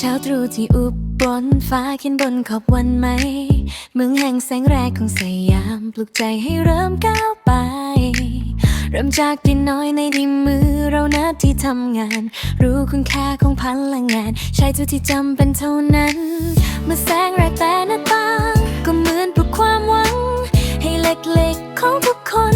เช้าตรู่ที่อุบลฟ้าขียนบนขอบวันไหม เมืองแห่งแสงแรกของสยามปลุกใจให้เริ่มก้าวไป เริ่มจากดินน้อยในดินมือเรานะที่ทำงาน รู้คุณค่าของพลังงาน ใช้เท่าที่จำเป็นเท่านั้น เมื่อแสงแรกแต่หน้าต่างก็เหมือนปลุกความหวัง ให้เล็กๆของทุกคน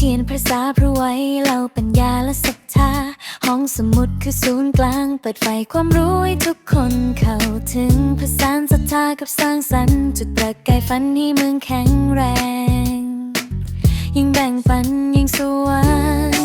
เทียนภาษาพระไว้เราปัญญาและศรัทธา ห้องสมุดคือศูนย์กลาง เปิดไฟความรู้ให้ทุกคนเข้าถึงผสานศรัทธากับสร้างสรรค์จุดประกายฝันให้เมืองแข็งแรง ยิ่งแบ่งปันยิ่งสว่า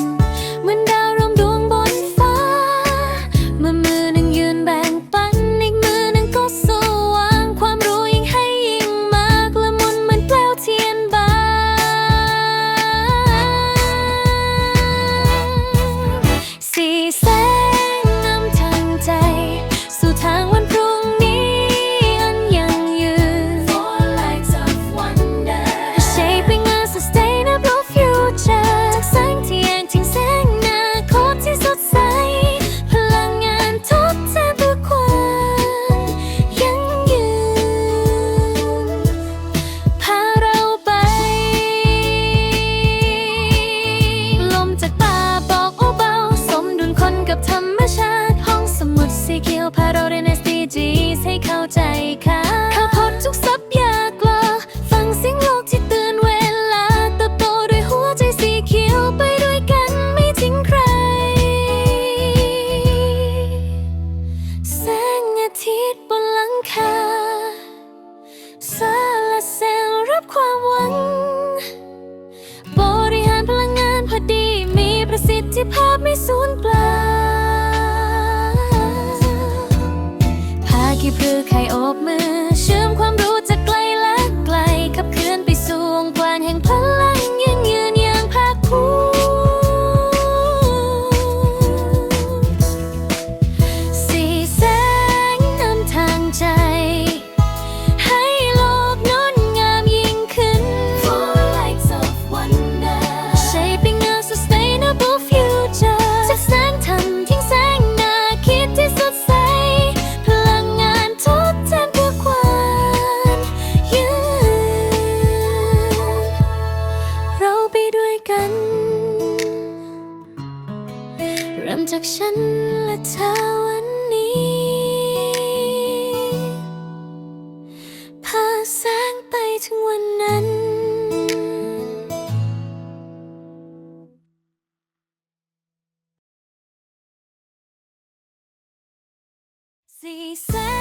กับธรรมชาติ ห้องสมุดสีเขียวพาเราเรียน SDGs ให้เข้าใจค่ะ จากฉันและเธอวันนี้ พาแสงไปถึงวันนั้นสีแส